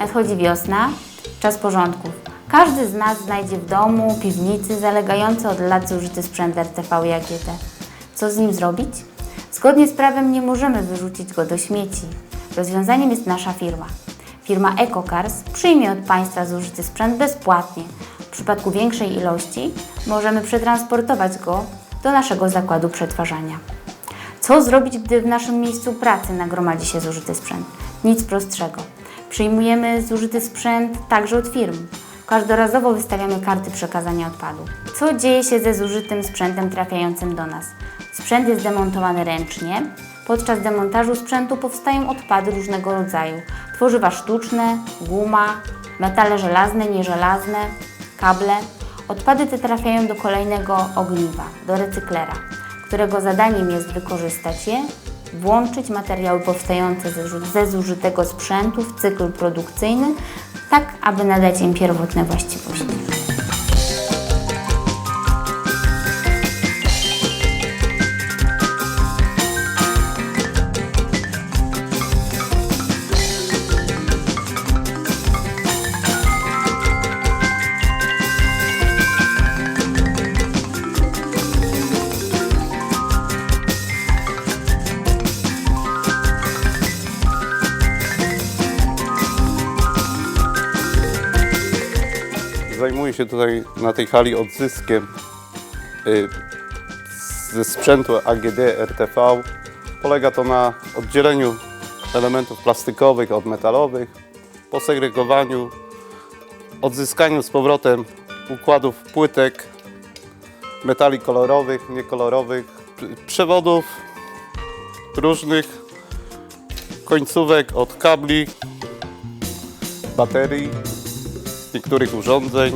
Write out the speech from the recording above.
Nadchodzi wiosna, czas porządków. Każdy z nas znajdzie w domu, piwnicy zalegający od lat zużyty sprzęt RTV i AGD. Co z nim zrobić? Zgodnie z prawem nie możemy wyrzucić go do śmieci. Rozwiązaniem jest nasza firma. Firma EcoCars przyjmie od Państwa zużyty sprzęt bezpłatnie. W przypadku większej ilości możemy przetransportować go do naszego zakładu przetwarzania. Co zrobić, gdy w naszym miejscu pracy nagromadzi się zużyty sprzęt? Nic prostszego. Przyjmujemy zużyty sprzęt także od firm. Każdorazowo wystawiamy karty przekazania odpadu. Co dzieje się ze zużytym sprzętem trafiającym do nas? Sprzęt jest demontowany ręcznie. Podczas demontażu sprzętu powstają odpady różnego rodzaju. Tworzywa sztuczne, guma, metale żelazne, nieżelazne, kable. Odpady te trafiają do kolejnego ogniwa, do recyklera którego zadaniem jest wykorzystać je, włączyć materiały powstające ze, zużytego sprzętu w cykl produkcyjny, tak aby nadać im pierwotne właściwości. Zajmuję się tutaj na tej hali odzyskiem y, ze sprzętu AGD RTV. Polega to na oddzieleniu elementów plastikowych od metalowych, posegregowaniu, odzyskaniu z powrotem układów płytek, metali kolorowych, niekolorowych, przewodów różnych, końcówek od kabli, baterii, kwestii których urządzeń.